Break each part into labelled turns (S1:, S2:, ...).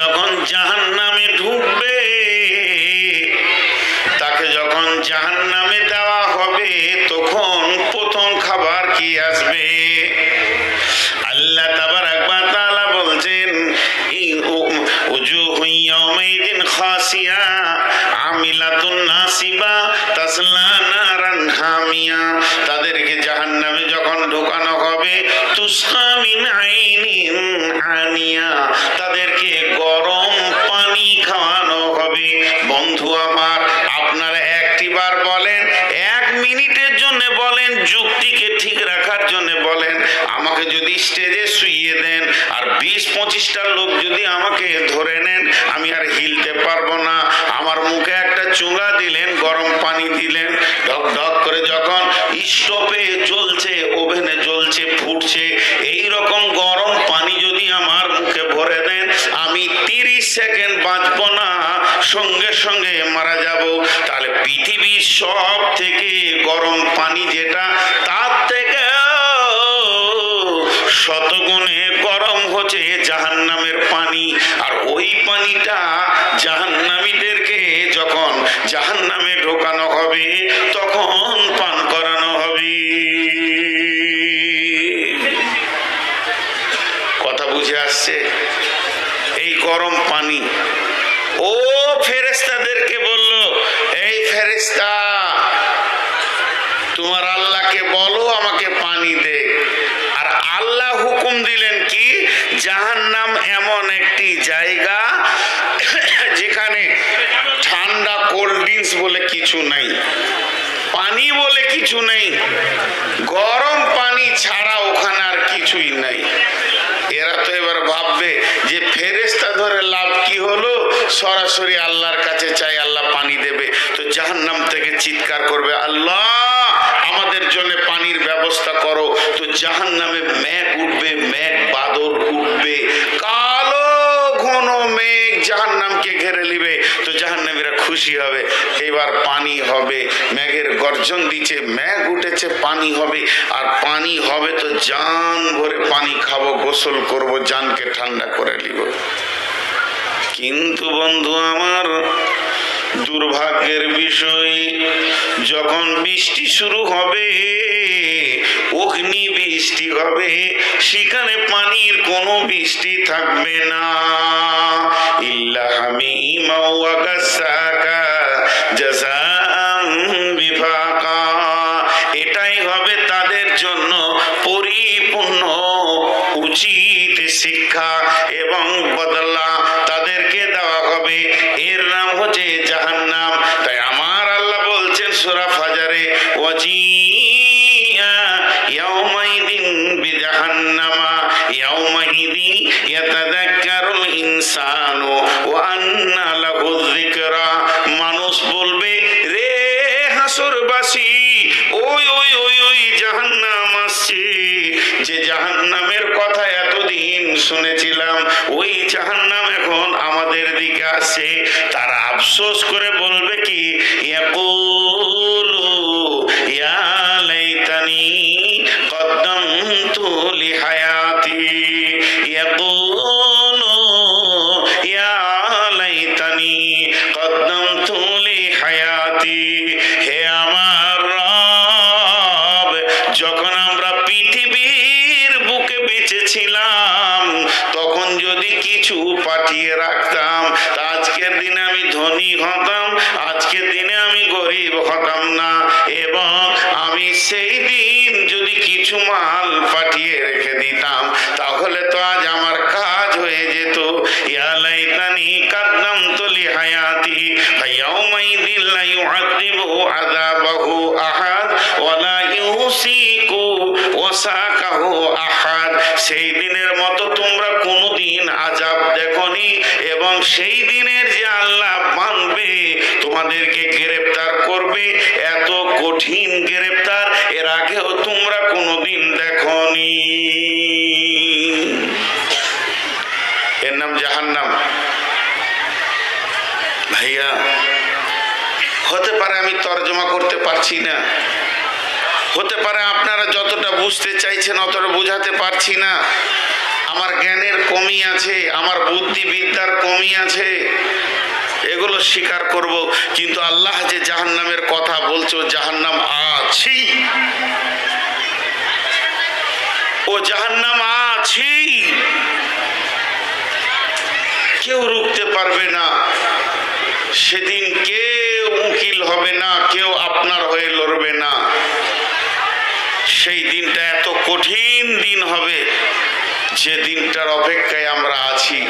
S1: যখন জাহান নামে ঢুকবে, তাকে যখন জাহান নামে দেওয়া হবে, তখন প্রথম খাবার কি আসবে? আল্লাহ তাবারাক ওয়া তাআলা বলছেন খাসিয়া, আমিলাতুন নাসিবা, তাসলা নারান হামিয়া। তাদেরকে জাহান্নামে যখন ঢোকানো হবে মিন আইনিন আনিয়া তাদেরকে গরম পানি খাওয়ানো হবে। বন্ধু আমার, আপনারা একটিবার বলেন, এক মিনিটের জন্য বলেন, যুক্তিকে ঠিক রাখার জন্য বলেন, আমাকে যদি স্টেজে শুইয়ে দেন, আর বিশ পঁচিশটা লোক যদি আমাকে ধরে নেন, আমি আর হিলতে পারব না। আমার মুখে একটা চুঙা দিলেন, গরম পানি দিলেন ঢক ঢক করে যখন স্টোভে জ্বলছে, ওভেনে জ্বলছে, ফুটছে এই রকম গরম পানি যদি আমার মুখে ভরে দেন, আমি তিরিশ সেকেন্ড বাঁচবো না, সঙ্গে সঙ্গে মারা যাব। তাহলে পৃথিবীর সব থেকে গরম পানি যেটা, তার থেকে শতগুণে গরম হচ্ছে জাহান্নামের পানি। আর ওই পানিটা জাহান্নামীদেরকে যখন জাহান্নামে ঢোকানো হবে, তখন পান করানো হবে। কথা বুঝে আসছে? এই গরম পানি। ও ফেরেস্তাদেরকে বলল, এই ফেরেস্তা তোমার আল্লাহকে বলো আমাকে পানি দে আর আল্লাহ হুকুম দিলেন কি জাহান্নাম এমন একটি জায়গা যেখানে ঠান্ডা কোল্ড ড্রিঙ্কস বলে কিছু নাই, পানি বলে কিছু নেই, গরম পানি ছাড়া ওখানে আর কিছুই নাই। এরা তো এবার ভাববে যে ফেরেস্তা ধরে লাভ কি হলো? সরাসরি আল্লাহর কাছে চাই আল্লাহ পানি দেবে। তো জাহান্নাম থেকে চিৎকার করবে, আল্লাহ! আমাদের জন্য পানির ব্যবস্থা করো। তো জাহান্নামে মেঘ উঠবে মেঘ বাদর উঠবে। কালো ঘন মেঘ জাহান্নামকে ঘেরে নিবে। তো জাহান্নামীরা খুশি হবে। এবার পানি হবে মেঘের গর্জন দিচ্ছে মেঘ উঠেছে, পানি হবে। আর পানি হবে তো জান ভরে পানি খাব, গোসল করব, জানকে ঠান্ডা করে নিব। কিন্তু বন্ধু আমার দুর্ভাগ্যের বিষয়, যখন বৃষ্টি শুরু হবে অগ্নি বৃষ্টি হবে, সেখানে পানির কোনো বৃষ্টি থাকবে না। ইল্লা হামিমা এটাই হবে তাদের জন্য পরিপূর্ণ উচিত শিক্ষা এবং বদলা তাদেরকে দেওয়া হবে। এর নাম হচ্ছে জাহান্নাম। তাই আমার আল্লাহ বলছেন সুরা ফাজারে, ওয়াজিয়া ইয়াউমাইদিন বিজাহান্নামা, ইয়াউমাইদিন ইয়াতাযাক্কারুল ইনসানু ওয়া আন্না আফসোস করে হতাম না। এবং আমি সেই দিন যদি কিছু মাল পাঠিয়ে রেখে দিতাম, তাহলে তো আজ আমার কাজ হয়ে যেত। ইয়ালাইতানি কাদ্দাম তলি হায়াতি ফায়াউমাইদিন লা ইউআযিবু আযাবাহু আহাদ ওয়ালা ইউসিকু ওয়াসাকাহু আহাদ। সেই দিনের মতো তোমরা কোনোদিন আজাব দেখনি, এবং সেই দিনের যে আল্লাহ মানবে, তোমাদেরকে গ্রেফতার করবে, এত কঠিন গ্রেফতার এর আগেও তোমরা কোনোদিন দেখনি। এর নাম জাহান্নাম। ভাইয়া, হতে পারে আমি তর্জমা করতে পারছি না। হতে পারে আপনারা যতটা বুঝতে চাইছেন অতটা বোঝাতে পারছি না। আমার জ্ঞানের কমি আছে, আমার বুদ্ধিবিদ্যার কমি আছে। এগুলো স্বীকার করব, কিন্তু আল্লাহ যে জাহান্নামের কথা বলছে, ও জাহান্নাম আছেই ও জাহান্নাম আছেই কেউ রুখতে পারবে না। সেদিন কেউ উকিল হবে না, কেউ আপনার হয়ে লড়বে না। সেই দিনটা এত কঠিন দিন হবে। যে দিনটার অপেক্ষায় আমরা আছি,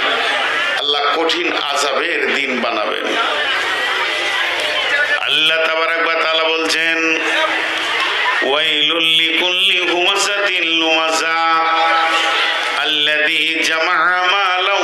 S1: আল্লাহ কঠিন আজাবের দিন বানাবেন। আল্লাহ তাবারাক ওয়া তাআলা বলছেন জামা মালাও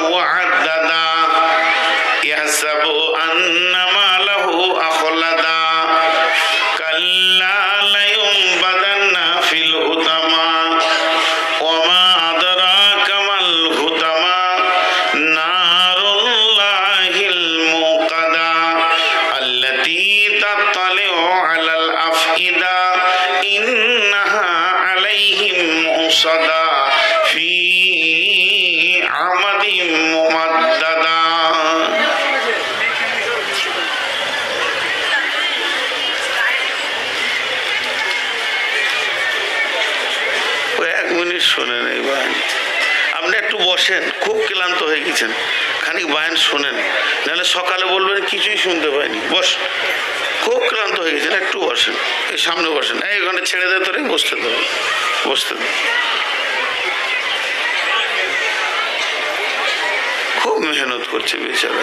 S1: গেছেন খানিক বায়ান শোনেন। নাহলে সকালে বলবেন, কিছুই শুনতে পাইনি। বস, খুব ক্লান্ত হয়ে গেছেন, একটু বসেন। এই সামনে বসেন। এই ওখানে ছেড়ে দে তোরে, বসতে দেবে বসতে দে। খুব মেহনত করছে বেচারা।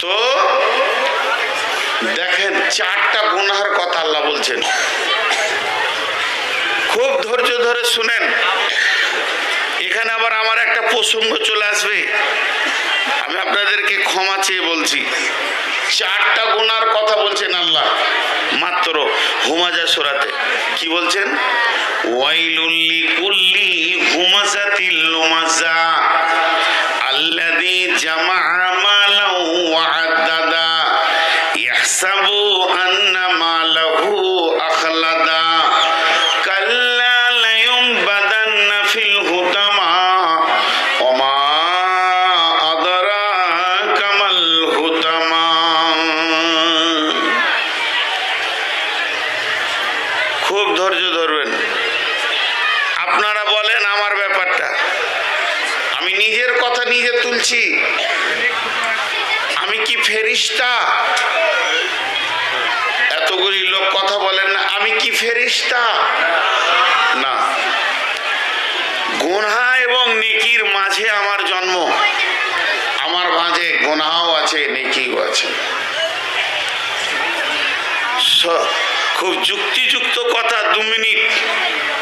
S1: তো, দেখেন, চারটা গুনাহার কথা আল্লাহ বলছেন। খুব ধৈর্য ধরে শুনেন। এখানে আবার আমার একটা প্রসঙ্গ চলে আসবে। আমি আপনাদেরকে ক্ষমা চেয়ে বলছি। চারটা গুনার কথা বলছেন আল্লাহ, মাত্র হুমাজা সোরাতে। কি বলছেন? ওয়াইলুল্লি কুল্লি হুমাজাতিল লুমাজা আল্লাযী জামা মালাও ওয়া আদ্দাদা ইয়াহসাবু আন্না মালাহু আখলাদা। তুলছি আমি কি ফেরিস্তা? এতগুলি লোক কথা বলেন না, আমি কি ফেরিস্তা? না। গুনহা এবং নেকির মাঝে আমার জন্ম। আমার মাঝে গুনহাও আছে, নেকিও আছে। খুব যুক্তিযুক্ত কথা, দু মিনিট।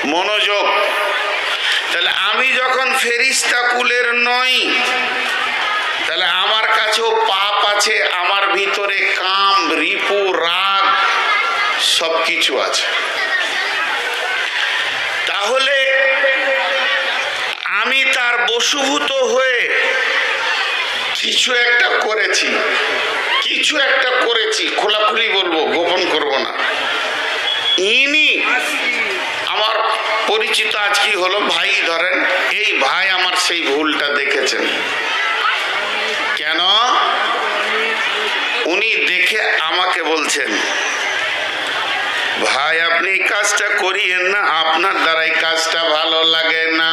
S1: মনোযোগ। তাহলে আমি যখন ফেরিস্তা কুলের নই, তাহলে আমার কাছেও পাপ আছে, আমার ভিতরে কাম, রিপু, রাগ সব কিছু আছে। তাহলে আমি তার বসুভূত হয়ে কিছু একটা করেছি, কিছু একটা করেছি, খোলাখুলি বলব, গোপন করব না। ইনি আমার পরিচিত আজ কি হলো ভাই, ধরেন, এই ভাই আমার সেই ভুলটা দেখেছেন। কেন? উনি দেখে আমাকে বলছেন, ভাই, আপনি এই কাজটা করিয়েন না, আপনার দ্বারা এই কাজটা ভালো লাগে না।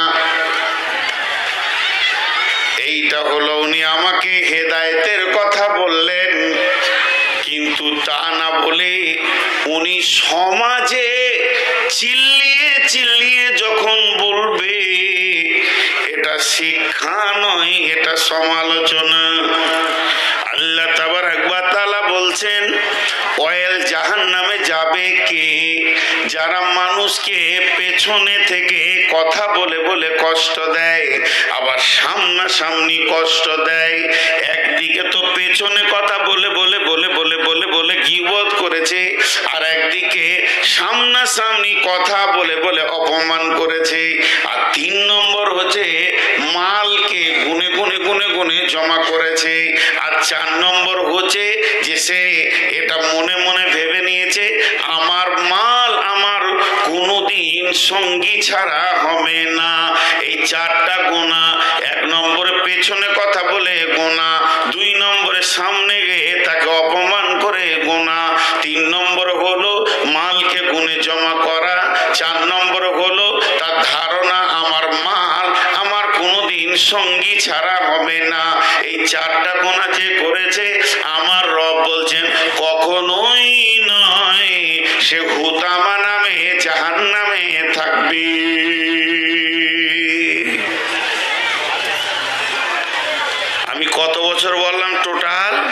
S1: এইটা হলো উনি আমাকে হেদায়েতের কথা বললেন। কিন্তু তা না বলে উনি সমাজে চিল্লিয়ে চিল্লিয়ে যখন বলবে, এটা শিক্ষা নয়, এটা সমালোচনা। আল্লাহ তাবার একবার তালা বলছেন, অয়েল জাহান নামে যাবে কে? যারা মানুষকে পেছনে থেকে কথা বলে বলে কষ্ট দেয়, আবার সামনাসামনি কষ্ট দেয়, একদিকে তো পেছনে কথা বলে বলে বলে বলে বলে বলে গিবত করেছে, আর একদিকে সামনাসামনি কথা বলে বলে অপমান করেছে, আর তিন নম্বর হচ্ছে মালকে গুনে গুনে গুনে গুনে জমা করেছে আর চার নম্বর হচ্ছে যে সে এটা মনে মনে ভেবে নিয়েছে, আমার মাল আমার কোনোদিন সঙ্গী ছাড়া হবে না। এই চারটা গোনা এক নম্বরে পেছনে কথা বলে গোনা, দুই নম্বরে সামনে গিয়ে তাকে অপমান করে গোনা, তিন নম্বর হলো মালকে গুনে জমা করা, চার নম্বর হলো তার ধারণা আমার মাল আমার কোনোদিন সঙ্গী ছাড়া হবে না। এই চারটা গোনা যে করেছে, আমার রব বলছেন, কখনোই নয়, সে হুতামা নামে জাহান নামে থাকবে। আমি কত বছর বললাম, টোটাল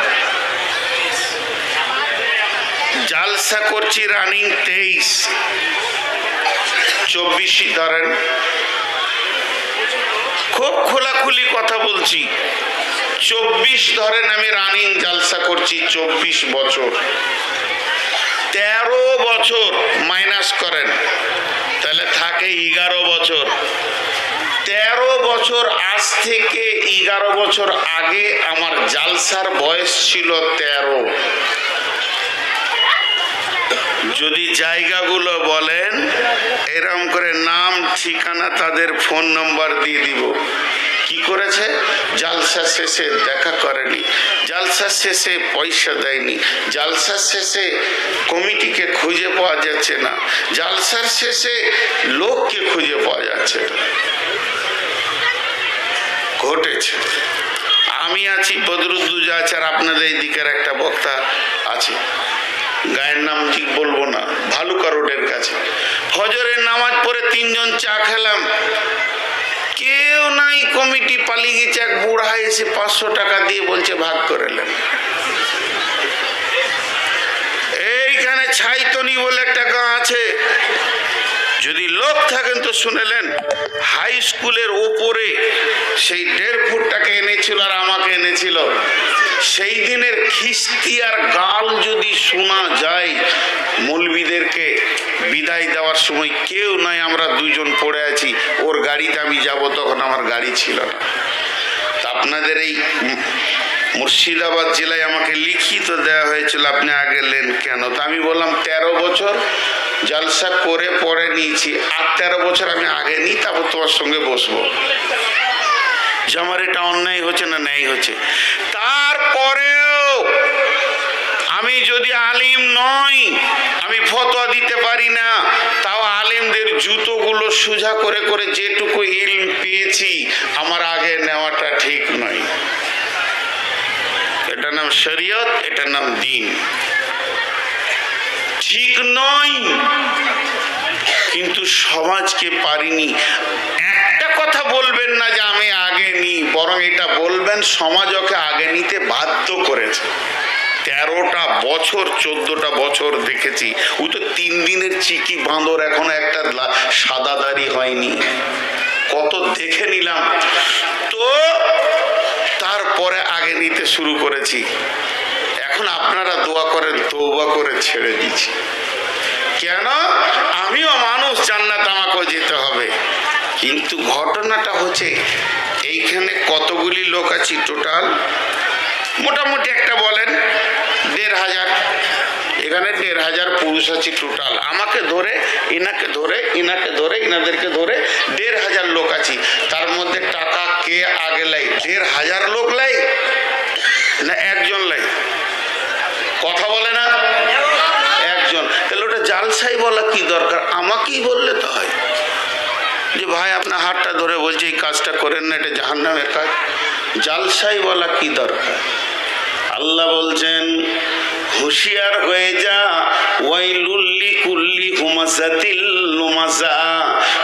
S1: জালসা করছি রানিং তেইশ। চব্বিশই ধরেন। খুব খোলাখুলি কথা বলছি। চব্বিশ ধরেন আমি রানিং জালসা করছি চব্বিশ বছর। তেরো বছর মাইনাস করেন। তাহলে থাকে এগারো বছর। তেরো বছর আজ থেকে এগারো বছর আগে আমার জালসার বয়স ছিল তেরো। যদি জায়গাগুলো বলেন এরকম করে নাম, ঠিকানা তাদের ফোন নাম্বার দিয়ে দিব। কি করেছে? জালসা শেষে দেখা করেনি। জালসা শেষে পয়সা দেয়নি। জালসার শেষে কমিটিকে খুঁজে পাওয়া যাচ্ছে না। জালসার শেষে লোককে খুঁজে পাওয়া যাচ্ছে ঘটেছে। আমি আছি বদরুদ্দুজা আছে আর আপনাদের এই দিকের একটা বক্তা আছে। গায়ের নাম ঠিক বলব না, ভালুকা রোডের কাছে। ফজরের নামাজ পড়ে তিনজন চা খেলাম। কেউ নাই, কমিটি পালিয়ে গেছে, এক বুড়া এসে পাঁচশো টাকা দিয়ে বলছে, ভাগ করে এইখানে ছাইতনি বলে একটা গাঁ আছে। যদি লোক থাকেন তো শুনেলেন হাই স্কুলের ওপরে সেই দেড় ফুটটাকে এনেছিল আর আমাকে এনেছিল। সেই দিনের খিস্তি আর গাল যদি শোনা যায় মৌলবিদেরকে বিদায় দেওয়ার সময় কেউ নাই, আমরা দুজন পড়ে আছি, ওর গাড়িতে আমি যাব, তখন আমার গাড়ি ছিল না। আপনাদের এই মুর্শিদাবাদ জেলায় আমাকে লিখিত দেওয়া হয়েছিল, আপনি আগে নেন কেন? তা আমি বললাম, তেরো বছর জলসা করে পরে নিয়েছি। আর তেরো বছর আমি আগে নিই, তারপর তোমার সঙ্গে বসবো। যে আমার এটা অন্যায় হচ্ছে না ন্যায় হচ্ছে। তারপরেও আমি যদি আলিম নই, আমি ফতোয়া দিতে পারি না, তাও আলিমদের জুতোগুলো সোজা করে করে যেটুকু ইলম পেয়েছি, আমার আগে নেওয়াটা ঠিক নয়। এটার নাম শরীয়ত, এটার নাম দিন। ঠিক নয়। কিন্তু সমাজকে পারিনি। একটা কথা বলবেন না যে আমি আগে নিই বরং এটা বলবেন, সমাজ ওকে আগে নিতে বাধ্য করেছে। তেরোটা বছর, চোদ্দটা বছর দেখেছি। ও তো তিন দিনের চিকি বাঁদর, এখন একটা সাদা দাড়ি হয়নি। কত দেখে নিলাম। তো তারপরে আগে নিতে শুরু করেছি। এখন আপনারা দোয়া করেন তৌবা করে ছেড়ে দিচ্ছি। কেন? আমিও মানুষ, জান্নাত আমাকেও যেতে হবে। কিন্তু ঘটনাটা হচ্ছে, এইখানে কতগুলি লোক আছি টোটাল? মোটামুটি একটা বলেন, দেড় হাজার। এখানে দেড় হাজার পুরুষ আছি টোটাল। আমাকে ধরে, ইনাকে ধরে ইনাকে ধরে, ইনাদেরকে ধরে দেড় হাজার লোক আছি। তার মধ্যে টাকা কে আগে লাই? দেড় হাজার লোক লাই? না একজন লাই? কথা বলে না? একজন। তাহলে ওটা জালসাই বলা কি দরকার? আমাকেই বললে তো হয়। যে ভাই আপনার হাতটা ধরে বলছে, এই কাজটা করেন না, এটা জাহান্নামের কাজ। জালসাই বলা কি দরকার? আল্লাহ বলছেন, হুঁশিয়ার হয়ে যা ওয়াইলুল্লি কুল্লি হুমাজাতিল লুমাসা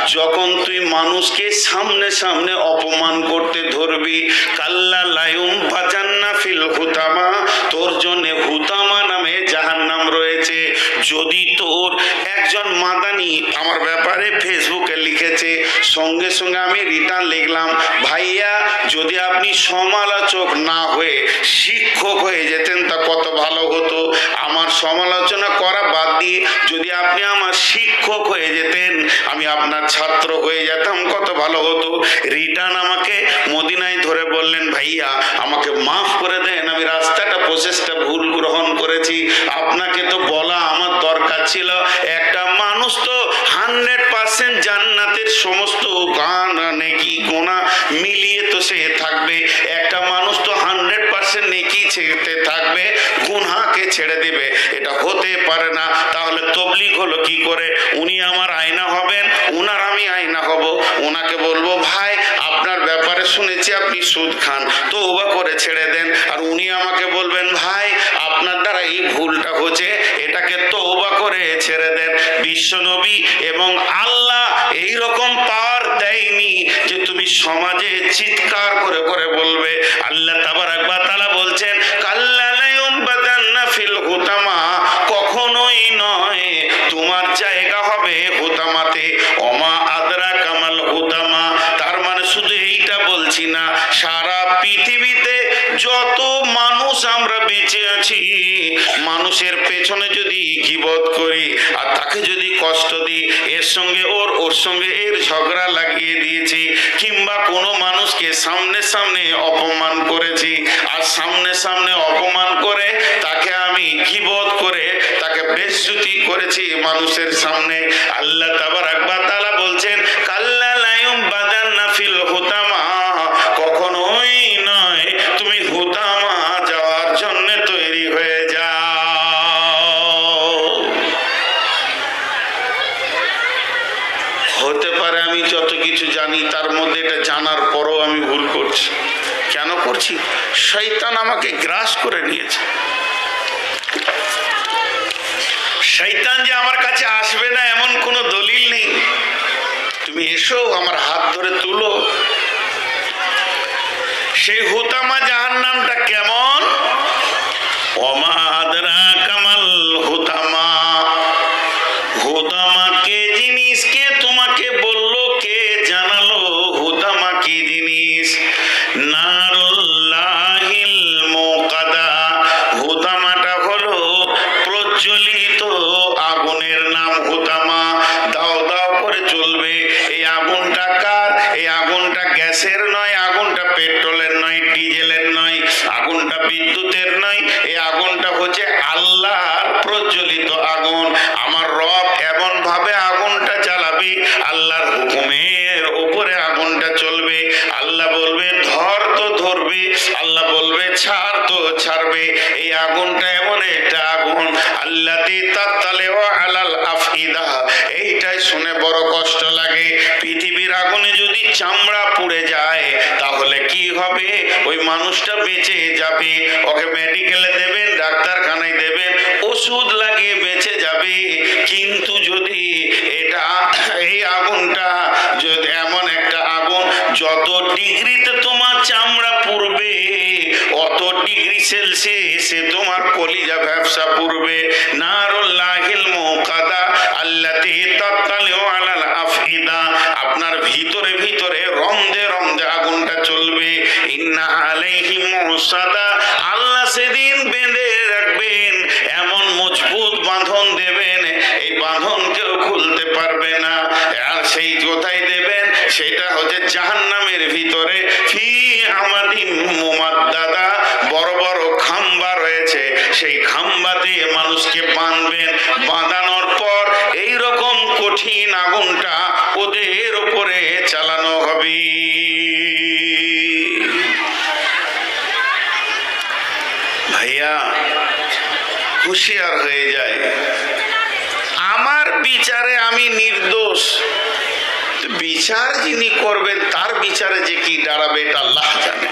S1: যখন তুই মানুষকে সামনে সামনে অপমান করতে ধরবি, কাল্লা লায়ুম বাজান্না ফিল হুতামা। তোর জন্যে হুতামা নামে জাহান্নাম রয়েছে। যদি তোর একজন মাদানি আমার ব্যাপারে ফেসবুকে লিখেছে, সঙ্গে সঙ্গে আমি রিটার্ন লিখলাম, ভাইয়া, যদি আপনি সমালোচক না হয়ে শিক্ষক হয়ে যেতেন, তা কত ভালো হতো? আমার সমালোচনা করা বাদ দিয়ে যদি আপনি আমার শিক্ষক হয়ে যেতেন, আমি আপনার ছাত্র হয়ে যেতাম, কত ভালো হতো? রিটার্ন আমাকে মদিনায় ধরে বললেন, ভাইয়া, আমাকে মাফ করে দেন, আমি রাস্তাটা প্রসেসটা ভুল গ্রহণ করেছি। আপনাকে তো বলা আমার দরকার ছিল। একটা মানুষ তো হান্ড্রেড পার্সেন্ট জান্নাতের সমস্ত নেকি গোনা মিলিয়ে তো সে থাকবে। একটা মানুষ তো হান্ড্রেড পার্সেন্ট নেকি ছেড়ে থাকবে, গুনহাকে ছেড়ে দেবে। এটা হতে পারে না। তাহলে তবলিগ হলো কি করে? উনি আমার আয়না হবেন, উনার আমি আয়না হব। ওনাকে বলব, ভাই, আপনার ব্যাপারে শুনেছি আপনি সুদ খান তো ওবা করে ছেড়ে দেন। আর উনি আমাকে বলবেন, ভাই, আপনার এই ভুলটা হচ্ছে, এটাকে তৌবা করে ছেড়ে দেন। বিশ্বনবী এবং আল্লাহ এই রকম পার দেয়নি যে তুমি সমাজে চিৎকার করে করে বলবে, আল্লাহ তাবার একবার তাআলা মানুষের পেছনে যদি গিবত করি আর তাকে যদি কষ্ট দিই, এর সঙ্গে ওর ওর সঙ্গে এর ঝগড়া লাগিয়ে দিয়েছি, কিংবা কোনো মানুষকে সামনে সামনে অপমান করেছি, আর সামনে সামনে অপমান করে তাকে আমি গিবত করে, তাকে বেজ্জুতি করেছি মানুষের সামনে। আল্লাহ তাবারাক ওয়া তাআলা বলছেন, কাল্লা লায়ুম বাদান্না ফিল হুতামা কিছু জানি, তার মধ্যে এটা জানার পরও আমি ভুল করছি। কেন করছি? শৈতান আমাকে গ্রাস করে নিয়েছে। শৈতান যে আমার কাছে আসবে না, এমন কোনো দলিল নেই। তুমি এসো, আমার হাত ধরে তুলো। সেই হুতামা জাহান নামটা কেমন অমাদরা কামাল হুতামা। চলবে এই আগুনটা কার? এই আগুনটা গ্যাসের নয়, আগুনটা পেট্রোলের নয়, ডিজেলের নয়, আগুনটা বিদ্যুতের নয়, এই আগুনটা হচ্ছে আল্লাহর প্রজ্বলিত আগুন। আমার রব ভাবে আগুনটা চালাবে? আল্লাহর হুকুমের উপরে আগুনটা চলবে। আল্লাহ বলবে, ধর তো ধরবে। আল্লাহ বলবে, ছাড় তো ছাড়বে। এই আগুনটা এমন একটা আগুন। আল্লাহ তাত্তালে ও আলাল আফিদা এইটাই শুনে বড় কষ্ট লাগে। পৃথিবীর আগুনে যদি চামড়া পুড়ে যায়, তাহলে কি হবে? ওই মানুষটা বেঁচে যাবে। ওকে মেডিকেলে দেবেন, ডাক্তারখানায় দেবেন। ওষুধ লাগিয়ে বেঁচে যাবে। কিন্তু যদি এটা, এই আগুনটা যদি এমন একটা আগুন, যত ডিগ্রিতে তোমার চামড়া পুড়বে, অত ডিগ্রি সেলসিয়াসে তোমার কলিজা ব্যবসা পুড়বে। নারুল্লাহিল মুকাদা আল্লাতি তাত্তালিউ আলাল আফিদা আপনার ভিতরে ভিতরে রন্ধে রন্ধে আগুনটা চলবে। ইন্না আলাইহি মুসাদা। আল্লাহ সেদিন বেঁধে রাখবেন। এমন বাঁধন দেবেন, এই বাঁধন কেউ খুলতে পারবে না। আর সেই কোথায় দেবেন, সেটা হচ্ছে জাহান্নামের ভিতরে। ফি আমাদিন মুমাদ্দাদা, বড় বড় খাম্বা রয়েছে। সেই খাম্বাতে মানুষকে বাঁধবেন। বাঁধানোর পর এই রকম কঠিন আগুনটা ওদের উপরে চালানো হবে। ভাইয়া হুঁশিয়ার হয়ে যায়। আমার বিচারে আমি নির্দোষ। বিচার যিনি করবেন, তার বিচারে যে কি দাঁড়াবে, এটা আল্লাহ জানে।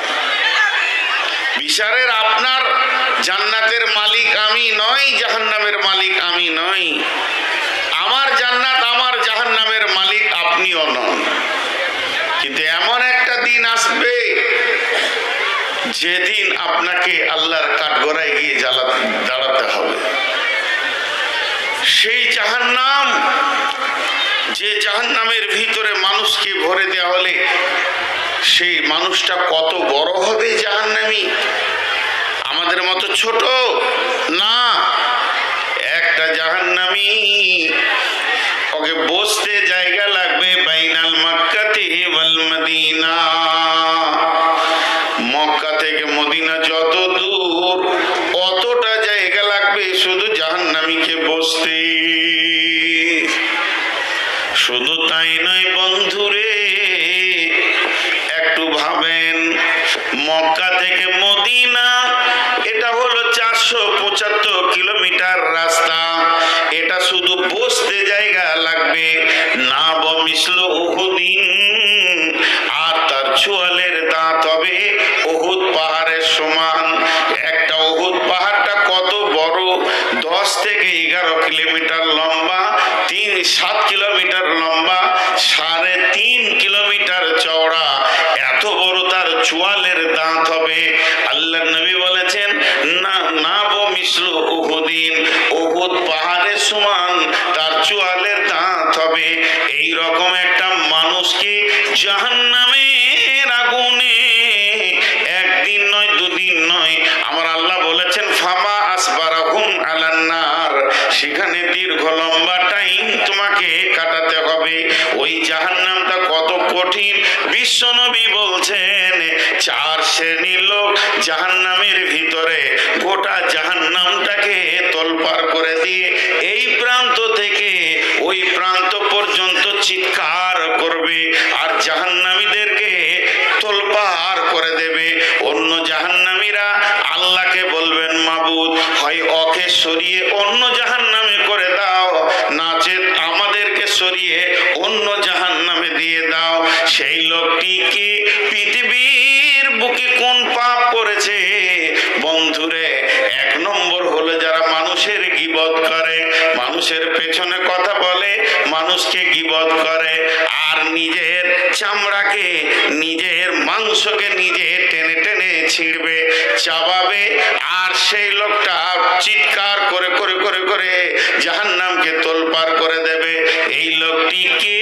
S1: বিচারের আপনার জান্নাতের মালিক আমি নই, জাহান্নামের মালিক আমি নই। আমার জান্নাত, আমার জাহান্নামের মালিক আপনিও নন। কিন্তু এমন একটা দিন আসবে যেদিন আপনাকে আল্লাহর কাঠগড়ায় গিয়ে জ্বালা দাঁড়াতে হবে, সেই জাহান্নাম, যে জাহান্নামের ভিতরে মানুষকে ভরে দেওয়া হলে সেই মানুষটা কত বড় হবে জাহান্নামী? আমাদের মতো ছোট? না, একটা জাহান্নামী। ওকে বসতে জায়গা লাগবে বাইনাল মক্কাতে ওয়াল মদিনা। বসতে জায়গা লাগবে। না বমিসল উহুদিন, আর তার চুয়ালের দাঁত হবে উহুদ পাহাড়ের সমান। একটা উহুদ পাহাড়টা কত বড়? দশ থেকে এগারো কিলোমিটার লম্বা, তিন সাত কিলোমিটার লম্বা। জাহান্নামের আগুনে। একদিন নয়, দুদিন নয়। আমার আল্লাহ বলেছেন, ফামা আসবারাহুম আলান্নার। সেখানে দীর্ঘ লম্বা টাইম কাটাতে হবে। ওই জাহান্নামটা কত কঠিন। বিশ্বনবী বলছেন, চার শ্রেণির লোক জাহান্নামের ভিতরে গোটা জাহান্নামটাকে তোলপার করে দিয়ে এই প্রান্ত থেকে ওই প্রান্ত পর্যন্ত চিৎকার করবে আর জাহান্নামীদেরকে তোলপার করে দেবে। অন্য জাহান্নামীরা আল্লাহকে বলবেন, মাবুদ, হয় অকে সরিয়ে অন্য জাহান্নামে করে সরিয়ে অন্য জাহান নামে দিয়ে দাও। সেই লোকটি কি পৃথিবীর বুকে কোন পাপ করেছে? বন্ধুরে, এক নম্বর হলো যারা মানুষের গিবত করে, মানুষের পেছনে কথা বলে, মানুষকে গিবত করে। আর নিজের চামড়াকে, নিজের মাংসকে নিজে টেনে টেনে ছিঁড়বে, চাবাবে। আর সেই লোকটা চিৎকার করে করে করে করে জাহান্নামকে তোলপার করে দেবে। এই লোকটি কে?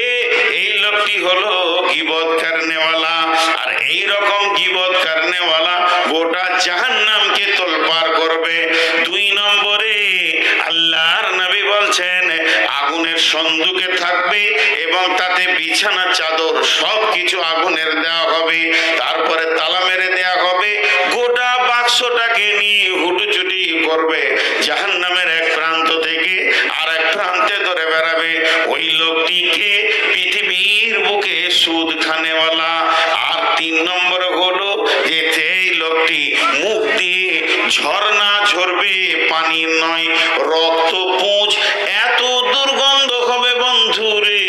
S1: এই লোকটি হলো? গিবত কারনেওয়ালা। আর এই রকম গিবত কারনেওয়ালা গোটা জাহান্নামকে তোলপার করবে। দুই নম্বরে আল্লাহর নবী বলছেন, আগুনের সন্দুকে থাকবে এবং তাতে বিছানা চাদর সব কিছু আগুনের দেওয়া হবে। তারপরে তালা মেরে দেওয়া হবে। গোটা বাক্সটাকে নিয়ে হুটুচুটি করবে। জাহান্নামের এক প্রান্ত থেকে আর এক প্রান্তে ধরে বেড়াবে। ওই লোকটিকে পৃথিবীর বুকে সুদ খানেওয়ালা আর তিন নম্বর হলো যে লোকটি মুখ দিয়ে ঝর্ণা ঝরবে পানি নয় রক্ত পুঁজ এত দুর্গন্ধ হবে বন্ধুরে।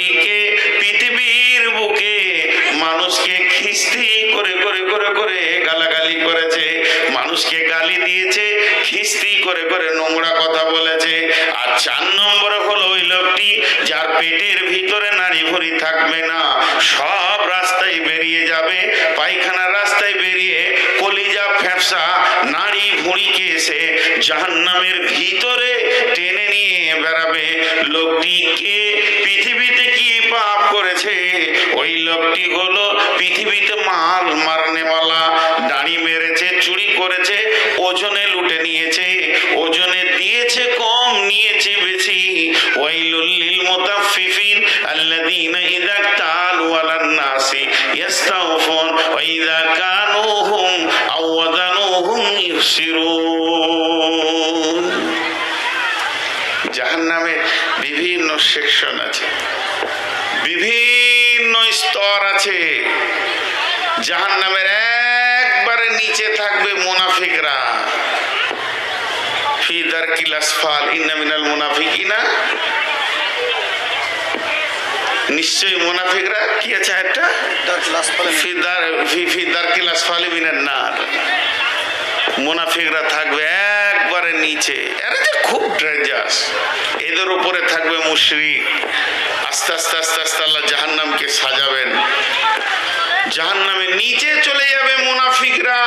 S1: লোকটিকে পৃথিবীর বুকে মানুষকে খিস্তি করে করে করে করে গালাগালি করেছে। মানুষকে গালি দিয়েছে, খিস্তি করে করে নোংরা কথা বলেছে। আর চার নম্বর হলো ওই লোকটি যার পেটের ভিতরে নারী ভরি থাকবে না। সব রাস্তায় বেরিয়ে যাবে। পায়খানার রাস্তায় বেরিয়ে কলিজা, ফ্যাপসা নারী ভুঁড়িকে এসে জাহান্নামের ভিতরে টেনে নিয়ে বেড়াবে। লোকটিকে পৃথিবীতে পাপ করেছে। ওই লোকটি হলো পৃথিবীতে মাল মারনেওয়ালা, দাড়ি মেরেছে, চুরি করেছে, ওজনে লুটে নিয়েছে, ওজনে দিয়েছে, কম নিয়েছে বেশি। ওয়াইলুল মুতাফফিফিন আল্লাযীনা ইযা তালু আলান নাসি ওয়া ইযা কানুহুম জাহান্নামে বিভিন্ন সেকশন আছে। বিভিন্ন স্তর আছে। জাহান্নামের একবারে নিচে থাকবে মুনাফিকরা। ফিদার কিলাসফাল ইন্না মিনাল মুনাফিকিনা। নিশ্চয়ই মুনাফিকরা, কি আছে একটা ফিদার ফিদার কিলাসফালি মিনার নার। মুনাফিকরা থাকবে একেবারে নিচে। এরা যে খুব ড্রেজাস এদের উপরে থাকবে মুশরিক। আস্তে আস্তে আস্তে আস্তে আল্লাহ জাহান্নামকে সাজাবেন। জাহান্নামের নিচে চলে যাবে মুনাফিকরা।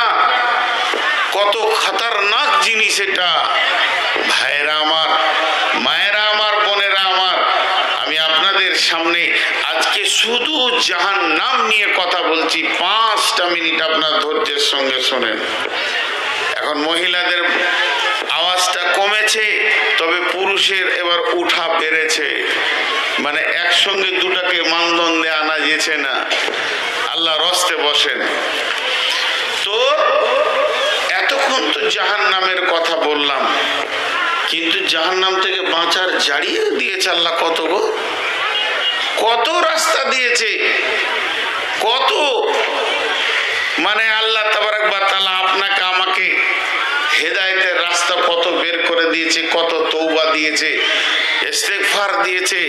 S1: কত খাতারনাক জিনিস এটা। ভাইয়েরা আমার, মায়েরা আমার, বোনেরা আমার, আমি আপনাদের সামনে আজকে শুধু জাহান নাম নিয়ে কথা বলছি। পাঁচটা মিনিট আপনার ধৈর্যের সঙ্গে শোনেন। এখন মহিলাদের আওয়াজটা কমেছে, তবে পুরুষের এবার উঠা বেড়েছে। মানে একসঙ্গে দুটাকে মানদণ্ডে আনা যেছে না। আল্লাহ রস্তে বসেন। তো এতক্ষণ তো জাহান নামের কথা বললাম, কিন্তু জাহান নাম থেকে বাঁচার জাড়িয়ে দিয়েছে আল্লাহ কত গো? কত রাস্তা দিয়েছে? কত? মানে আল্লাহ তাবারাক বা তাআলা আপনাকে, আমাকে হেদায়েতের রাস্তা কত বের করে দিয়েছে, কত তৌবা দিয়েছে, ইস্তেগফার দিয়েছে,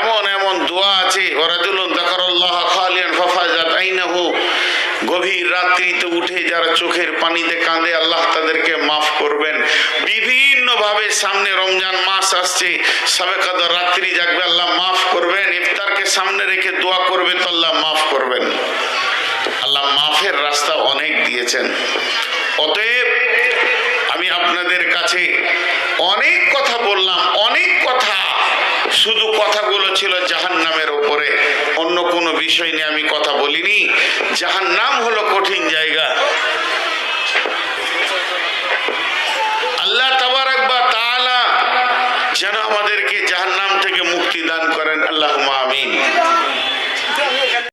S1: এমন এমন দোয়া আছে। ওরাজুলুন যাকারাল্লাহ খালিয়ান ফাফাজাত আইনাহু। গভীর রাত্রিতে উঠে যারা চোখের পানিতে কাঁদে, আল্লাহ তাদেরকে মাফ করবেন। বিভিন্ন ভাবে সামনে রমজান মাস আসছে সবে কদর রাত্রি জাগবে, আল্লাহ মাফ করবেন। ইফতারকে সামনে রেখে দোয়া করবে, তো আল্লাহ মাফ করবেন। আল্লাহ মাফের রাস্তা অনেক দিয়েছেন। অতএব আমি আপনাদের কাছে অনেক কথা বললাম, অনেক কথা। শুধু কথাগুলো ছিল জাহান নামের ওপরে অন্য কোনো বিষয় নিয়ে আমি কথা বলিনি। জাহান নাম হলো কঠিন জায়গা। আল্লাহ তাবারাক বা তাআলা যেন আমাদেরকে জাহান্নাম থেকে মুক্তি দান করেন। আল্লাহ আমিন।